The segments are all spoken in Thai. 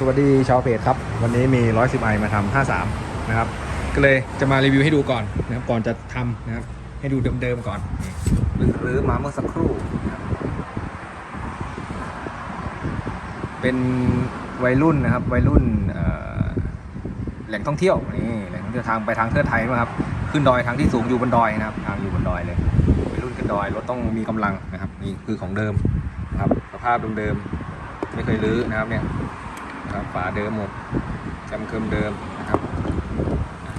สวัสดีชาวเพจครับ วันนี้มี 110ไอมาทำ53 นะครับ ก็เลยจะมารีวิวให้ดูก่อนนะครับก่อนจะทำนะครับ ให้ดูเดิมๆก่อนหรือมาเมื่อสักครู่นะครับเป็นวัยรุ่นนะครับ วัยรุ่นแหล่งท่องเที่ยวนี่แหล่งท่องเที่ยวทางไปทางเทิดไทยนะครับ ขึ้นดอยทางที่สูงอยู่บนดอยนะครับ ทางอยู่บนดอยเลยวัยรุ่นขึ้นดอยรถต้องมีกำลังนะครับนี่คือของเดิมนะครับสภาพเดิมๆไม่เคยรื้อนะครับเนี่ย นะครับฝาเดิมหมดจำเคิมเดิมนะครับ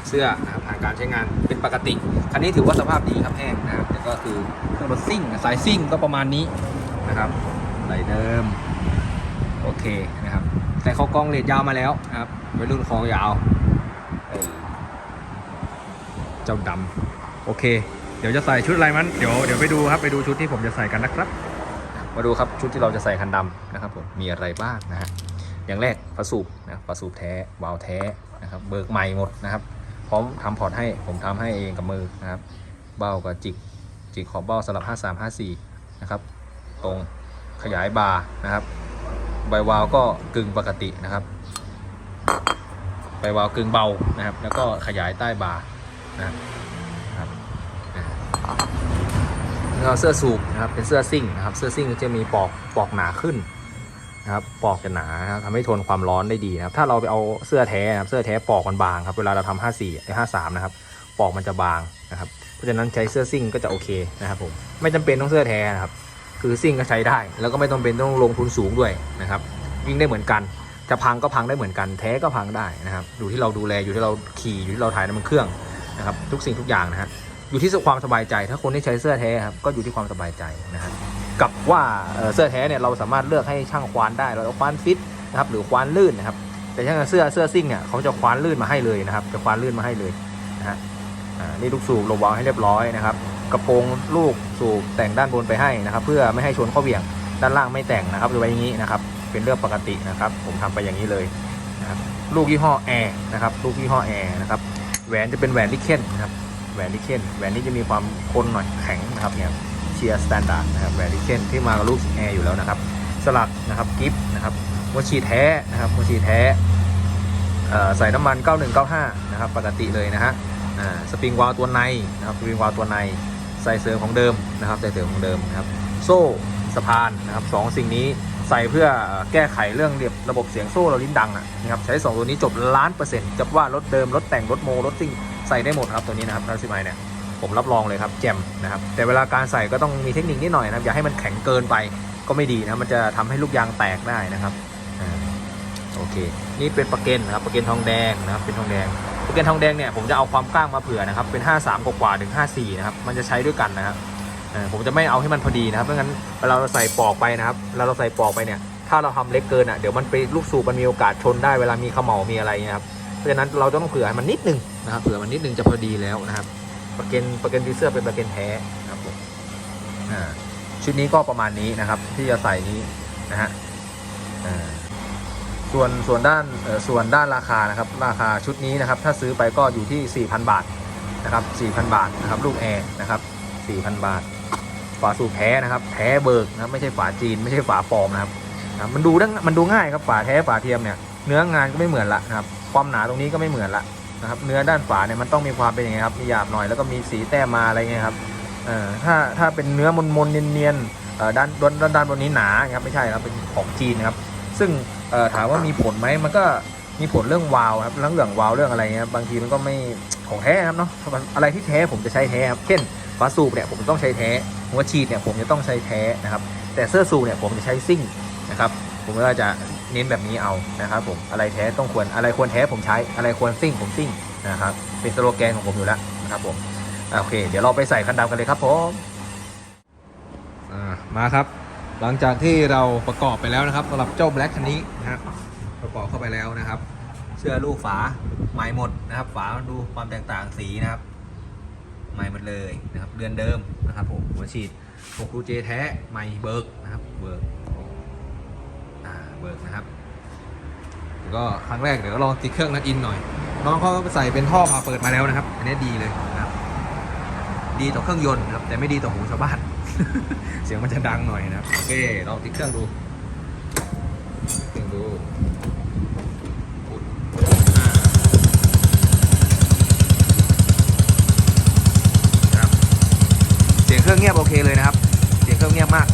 เสื้อนะครับผ่านการใช้งานเป็นปกติ คันนี้ถือว่าสภาพดีครับแห้งนะครับแต่ก็คือเครื่องรถซิ่งสายซิ่งก็ประมาณนี้นะครับไหลเดิมโอเคนะครับ แต่เขากล้องเลดยาวมาแล้วนะครับวัยรุ่นคองยาวเออเจ้าดำโอเค เดี๋ยวจะใส่ชุดอะไรมันเดี๋ยวเดี๋ยวไปดูครับไปดูชุดที่ผมจะใส่กันนะครับ มาดูครับชุดที่เราจะใส่คันดำนะครับผมมีอะไรบ้างนะฮะ อย่างแรกฝาสูบนะฝาสูบแท้วาล์วแท้นะครับเบิกใหม่หมดนะครับพร้อมทำพอร์ตให้ผมทำให้เองกับมือนะครับเบ้ากับจิกจิกขอบเบ้าสลับ 53 54 นะครับ ตรงขยายบาร์นะครับ ใบวาล์วก็กึ่งปกตินะครับ ใบวาล์วกึ่งเบานะครับ แล้วก็ขยายใต้บาร์นะครับครับอ่าเสื้อสูบนะครับเป็นเสื้อซิ่งนะครับ เสื้อซิ่งจะมีปอกปอกหนาขึ้น นะครับปอกจะหนาครับทำให้ทนความร้อนได้ดีนะครับ ถ้าเราไปเอาเสื้อแท้นะครับเสื้อแท้ปอกมันบางครับเวลาเราทำ54ไอ้53นะครับปอกมันจะบางนะครับ เพราะฉะนั้นใช้เสื้อซิ่งก็จะโอเคนะครับผมไม่จำเป็นต้องเสื้อแท้นะครับ คือซิ่งก็ใช้ได้ แล้วก็ไม่ต้องเป็นต้องลงทุนสูงด้วยนะครับวิ่งได้เหมือนกันจะพังก็พังได้เหมือนกันแท้ก็พังได้นะครับ อยู่ที่เราดูแลอยู่ที่เราขี่อยู่ที่เราถ่ายน้ำมันเครื่องนะครับ ทุกสิ่งทุกอย่างนะฮะอยู่ที่ความสบายใจ ถ้าคนที่ใช้เสื้อแท้ครับก็อยู่ที่ความสบายใจนะครับ กับว่าเสื้อแท้เนี่ยเราสามารถเลือกให้ช่างควานได้เราควานฟิตนะครับหรือควานลื่นนะครับ แต่ช่างเสื้อเสื้อซิ่งเนี่ยเขาจะควานลื่นมาให้เลยนะครับ จะควานลื่นมาให้เลยนะฮะนี่ลูกสูบเราวางให้เรียบร้อยนะครับ กระโปรงลูกสูบแต่งด้านบนไปให้นะครับ เพื่อไม่ให้ชนข้อเบี่ยงด้านล่างไม่แต่งนะครับหรือไว้อย่างนี้นะครับเป็นเรื่องปกตินะครับ ผมทำไปอย่างนี้เลยนะครับลูกยี่ห้อแอร์นะครับลูกยี่ห้อแอร์นะครับแหวนจะเป็นแหวนลิเคนนะครับแหวนลิเคนแหวนนี้จะมีความคมหน่อยแข็งนะครับเนี่ย เชียร์สแตนดาร์ดนะครับแวนดิเคนที่มากับลูกแอร์อยู่แล้วนะครับ สลักนะครับกิฟต์นะครับหัวฉีแท้นะครับหัวฉีแท้ใส่น้ำมัน 9195 นะครับ ปกติเลยนะฮะสปริงวาล์วตัวในนะครับสปริงวาล์วตัวในใส่เสริมของเดิมนะครับใส่เสริมของเดิมนะครับ โซ่สะพานนะครับสองสิ่งนี้ใส่เพื่อแก้ไขเรื่องเรียบระบบเสียงโซ่เราลิ้นดังนะครับใช้สองตัวนี้จบล้านเปอร์เซ็นต์จะว่ารถเดิม รถแต่งรถโมรถซิ่งใส่ได้หมดครับตัวนี้นะครับนาซิมายเนี่ย ผมรับรองเลยครับแจมนะครับ แต่เวลาการใส่ก็ต้องมีเทคนิคนิดหน่อยนะครับ อย่าให้มันแข็งเกินไปก็ไม่ดีนะ มันจะทำให้ลูกยางแตกได้นะครับอโอเค นี่เป็นประเก็นนะครับประเก็นทองแดงนะครับ เป็นทองแดงประเก็นทองแดงเนี่ยผมจะเอาความกว้างมาเผื่อนะครับ เป็น 53 กว่าถึง 54 นะครับ มันจะใช้ด้วยกันนะครับผมจะไม่เอาให้มันพอดีนะครับเพราะงั้นเวลาเราใส่ปอกไปนะครับเวลาเราใส่ปอกไปเนี่ย ถ้าเราทำเล็กเกินอะ เดี๋ยวมันไปลูกสูบมันมีโอกาสชนได้เวลามีเขม่ามีอะไรเงี้ยครับ เพราะฉะนั้นเราต้องเผื่อให้มันนิดนึงนะครับ เผื่อมันนิดนึงจะพอดีแล้วนะครับ ประก็นประก็นดีเซอร์เป็นประก็นแท้นะครับผมอ่าชุดนี้ก็ประมาณนี้นะครับ ที่จะใส่นี้นะฮะอ่าส่วนส่วนด้านส่วนด้านราคานะครับ ราคาชุดนี้นะครับ ถ้าซื้อไปก็อยู่ที่ 4,000 บาทนะครับ 4,000 บาทนะครับลูกแอร์นะครับ 4,000 บาท ฝาสูบแท้นะครับแท้เบิกนะไม่ใช่ฝาจีนไม่ใช่ฝาปลอมนะครับนะมันดูมันดูง่ายครับฝาแท้ฝาเทียมเนี่ยเนื้องานก็ไม่เหมือนละนะครับ ความหนาตรงนี้ก็ไม่เหมือนละ นะครับเนื้อด้านฝาเนี่ยมันต้องมีความเป็นยังไงครับมีหยาบหน่อยแล้วก็มีสีแต้มมาอะไรเงี้ยครับเออถ้าถ้าเป็นเนื้อมนมนเนียนเอ่อด้านด้านด้านด้านบนนี้หนาครับไม่ใช่ครับเป็นของจีนครับ ซึ่งถามว่ามีผลไหมมันก็มีผลเรื่องวาวครับเรื่องเรื่องวาวเรื่องอะไรเงี้ยบางทีมันก็ไม่ของแท้ครับเนาะอะไรที่แท้ผมจะใช้แท้ครับเช่นฝาสูบเนี่ยผมต้องใช้แท้หัวฉีดเนี่ยผมจะต้องใช้แท้นะครับ แต่เสื้อสูบเนี่ยผมจะใช้ซิ่งนะครับผมก็จะ เน้นแบบนี้เอานะครับผมอะไรแท้ต้องควรอะไรควรแท้ผมใช้อะไรควรซิ่งผมซิ่งนะครับเป็นสโลแกนของผมอยู่แล้วนะครับผมโอเค เดี๋ยวเราไปใส่คันดำกันเลยครับผมมาครับ หลังจากที่เราประกอบไปแล้วนะครับสำหรับเจ้าแบล็คคันนี้นะครับประกอบเข้าไปแล้วนะครับ เชื่อลูกฝาใหม่หมดนะครับ ฝาดูความแตกต่างสีนะครับใหม่หมดเลยนะครับเรือนเดิมนะครับผมหัวฉีดโฟกูเจแท้ใหม่เบิร์กนะครับเบิร์ก เบิกนะครับก็ครั้งแรกเดี๋ยวก็ลองติดเครื่องนัดอินหน่อยน้องเขาใส่เป็นท่อผ่าเปิดมาแล้วนะครับ อันนี้ดีเลยครับดีต่อเครื่องยนต์ครับแต่ไม่ดีต่อหูชาวบ้าน เสียงมันจะดังหน่อยนะโอเคลองติดเครื่องดูเครื่องดูครับเสียงเครื่องเงียบโอเคเลยนะครับ เสียงเครื่องเงียบมาก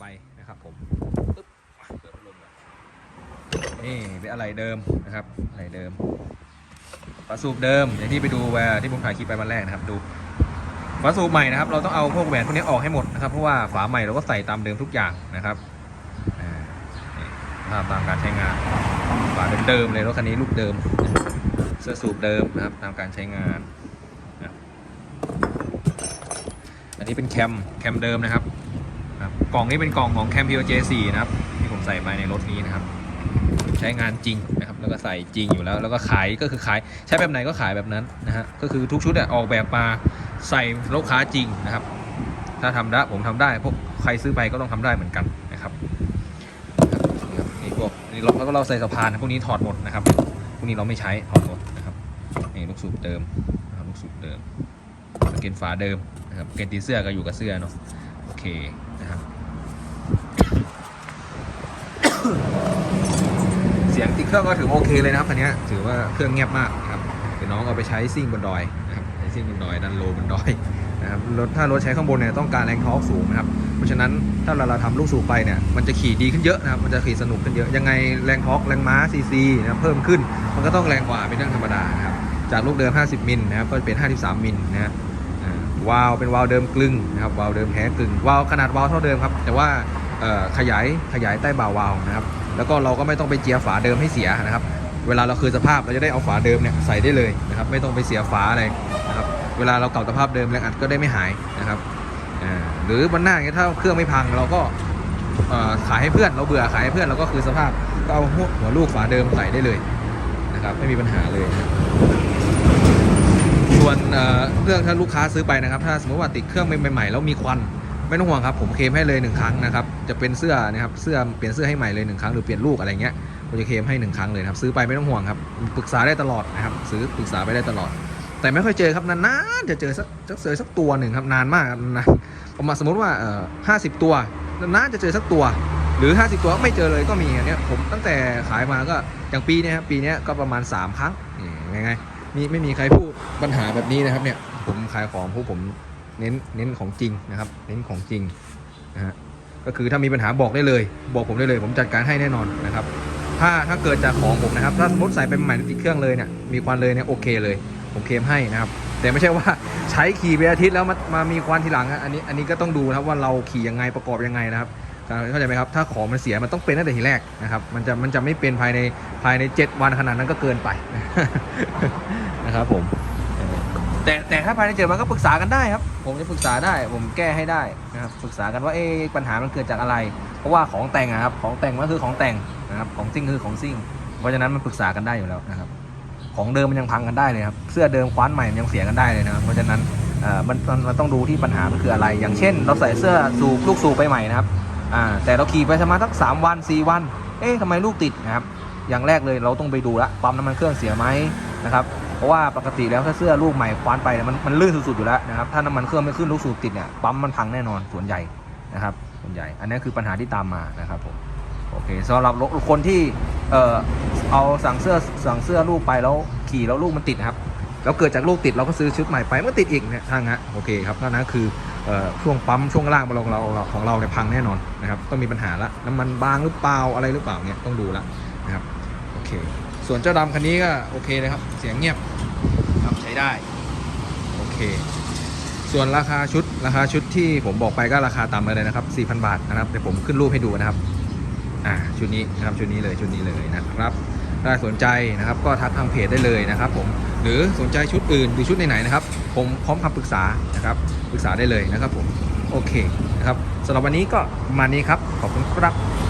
ไปนะครับผมปึ๊บเปิดพัดลมนี่เป็นอะไรเดิมนะครับอะไรเดิมฝาสูบเดิมอย่างที่ไปดูแวร์ที่ผมถ่ายคลิปไปวันแรกนะครับดูฝาสูบใหม่นะครับเราต้องเอาพวกแหวนพวกนี้ออกให้หมดนะครับเพราะว่าฝาใหม่เราก็ใส่ตามเดิมทุกอย่างนะครับภาพตามการใช้งานฝาเดิมๆเลยรถคันนี้ลูกเดิมเสื้อสูบเดิมนะครับตามการใช้งานอันนี้เป็นแคมแคมเดิมนะครับ ครับกล่องนี้เป็นกล่องของแคม POJ4 นะครับที่ผมใส่มาในรถนี้นะครับ ใช้งานจริงนะครับ แล้วก็ใส่จริงอยู่แล้ว แล้วก็ขายก็คือขายใช้แบบไหนก็ขายแบบนั้นนะฮะก็คือทุกชุดอะออกแบบมาใส่ลูกค้าจริงนะครับ ถ้าทำได้ผมทำได้พวกใครซื้อไปก็ต้องทำได้เหมือนกันนะครับนี่พวกนี่เราแล้วก็เราใส่สะพานพวกนี้ถอดหมดนะครับพวกนี้เราไม่ใช้ถอดหมดนะครับนี่ลูกสูบเดิมนะครับลูกสูบเดิมเกณฑ์ฝาเดิมนะครับเกณฑ์ตีเสื้อก็อยู่กับเสื้อเนาะโอเคนะครับ เสียงติดเครื่องก็ถือโอเคเลยนะครับคันนี้ถือว่าเครื่องเงียบมากครับเดี๋ยวน้องเอาไปใช้ซิ่งบนดอยนะครับใช้ซิ่งบนดอยดันโลบนดอยนะครับรถถ้ารถใช้ข้างบนเนี่ยต้องการแรงทอร์กสูงนะครับเพราะฉะนั้นถ้าเราเราทำลูกสูบไปเนี่ยมันจะขี่ดีขึ้นเยอะนะครับมันจะขี่สนุกขึ้นเยอะยังไงแรงทอร์กแรงม้าซีซีนะครับเพิ่มขึ้น มันก็ต้องแรงกว่าเป็นเรื่องธรรมดาครับจากลูกเดิม 50 มิลนะครับก็เป็น 53 มิลนะฮะวาล์วเป็นวาล์วเดิมกลึงนะครับวาล์วเดิมแท้กลึงวาล์วขนาดวาล์วเท่าเดิมครับแต่ว่าขยายขยายใต้บ่าวาล์วนะครับ แล้วก็เราก็ไม่ต้องไปเจียฝาเดิมให้เสียนะครับ เวลาเราคืนสภาพเราจะได้เอาฝาเดิมเนี่ยใส่ได้เลยนะครับ ไม่ต้องไปเสียฝาอะไรนะครับ เวลาเราเก่าสภาพเดิมแรงอัดก็ได้ไม่หายนะครับหรือวันหน้าเงี้ยถ้าเครื่องไม่พังเราก็ขายให้เพื่อนเราเบื่อขายให้เพื่อนเราก็คือสภาพก็เอาหัวลูกฝาเดิมใส่ได้เลยนะครับ ไม่มีปัญหาเลยนะส่วนเอ่อเครื่องถ้าลูกค้าซื้อไปนะครับ ถ้าสมมติว่าติดเครื่องใหม่ๆแล้วมีควัน ไม่ต้องห่วงครับผมเคลมให้เลยหนึ่งครั้งนะครับจะเป็นเสื้อนะครับเสื้อเปลี่ยนเสื้อให้ใหม่เลยหนึ่งครั้งหรือเปลี่ยนลูกอะไรเงี้ยผมจะเคลมให้หนึ่งครั้งเลยครับซื้อไปไม่ต้องห่วงครับปรึกษาได้ตลอดนะครับซื้อปรึกษาไปได้ตลอด แต่ไม่ค่อยเจอครับนานๆจะเจอสักจะเจอสักตัวหนึ่งครับนานมากนานประมาณสมมติว่าเอ่อห้าสิบตัวนานๆจะเจอสักตัว หรือ 50 ตัวไม่เจอเลยก็มีอันเนี้ยผมตั้งแต่ขายมาก็อย่างปีเนี้ยครับปีนี้ก็ประมาณ 3 ครั้งนี่ไงมีไม่มีใครพูดปัญหาแบบนี้นะครับเนี่ยผมขายของพวกผม เน้นเน้นของจริงนะครับ เน้นของจริงนะฮะก็คือถ้ามีปัญหาบอกได้เลย บอกผมได้เลย ผมจัดการให้แน่นอนนะครับ ถ้าถ้าเกิดจากของผมนะครับ ถ้าสมมติใส่ไปใหม่ติดเครื่องเลยเนี่ยมีควันเลยเนี่ยโอเคเลย ผมเคลมให้นะครับ แต่ไม่ใช่ว่าใช้ขี่ไปอาทิตย์แล้วมามามีควันทีหลังอะอันนี้อันนี้ก็ต้องดูนะครับว่าเราขี่ยังไงประกอบยังไงนะครับเข้าใจไหมครับ ถ้าของมันเสียมันต้องเป็นตั้งแต่ทีแรกนะครับ มันจะมันจะไม่เป็นภายในภายใน 7 วันขนาดนั้นก็เกินไปนะครับผม แต่แต่ถ้าภายในเจ็ดวันก็ปรึกษากันได้ครับ ผมจะปรึกษาได้ ผมแก้ให้ได้นะครับปรึกษากันว่าเอ๊ะปัญหามันเกิดจากอะไร เพราะว่าของแต่งอะครับ ของแต่งก็คือของแต่งนะครับของซิ่งคือของซิ่ง เพราะฉะนั้นมันปรึกษากันได้อยู่แล้วนะครับ ของเดิมมันยังพังกันได้เลยครับเสื้อเดิมคว้านใหม่มันยังเสียกันได้เลยนะครับเพราะฉะนั้นเอ่อมันมันมันต้องดูที่ปัญหามันคืออะไร อย่างเช่น เราใส่เสื้อสูบลูกสูบไปใหม่นะครับอ่าแต่เราขี่ไปประมาสักสามวันสี่วัน เอ๊ะทำไมลูกติดนะครับอย่างแรกเลยเราต้องไปดูละปั๊มน้ำมันเครื่องเสียไหมนะครับ เพราะว่าปกติแล้วถ้าเสื้อลูกใหม่คว้านไปเนี่ยมันมันลื่นสุดๆอยู่แล้วนะครับถ้าน้ำมันเครื่องไม่ขึ้นลูกสูบติดเนี่ยปั๊มมันพังแน่นอนส่วนใหญ่นะครับส่วนใหญ่ อันนี้คือปัญหาที่ตามมานะครับผมโอเคสำหรับคนที่เอ่อเอาสั่งเสื้อสั่งเสื้อลูกไปแล้วขี่แล้วลูกมันติดนะครับแล้วเกิดจากลูกติดเราก็ซื้อชุดใหม่ไปมื่อติดอีกเนี่ยทางฮะโอเคครับนั่นนะคือช่วงปั๊มช่วงล่างของเราเราเราของเราเนี่ยพังแน่นอนนะครับต้องมีปัญหาละน้ำมันบางหรือเปล่าอะไรหรือเปล่าเนี่ยต้องดูละนะครับโอเคส่วนเจ้าดำคันนี้ก็โอเคเลยครับเสียงเงียบ ช้ได้ โอเค ส่วนราคาชุดราคาชุดที่ผมบอกไปก็ราคาต่ำเลยนะครับ 4,000 บาทนะครับเดี๋ยวผมขึ้นรูปให้ดูนะครับ อ่าชุดนี้นะครับชุดนี้เลยชุดนี้เลยนะครับถ้าสนใจนะครับก็ทักทางเพจได้เลยนะครับผมหรือสนใจชุดอื่นหรือชุดไหนๆนะครับ ผมพร้อมคำปรึกษานะครับปรึกษาได้เลยนะครับผมโอเคนะครับสำหรับวันนี้ก็ประมาณนี้ครับขอบคุณครับ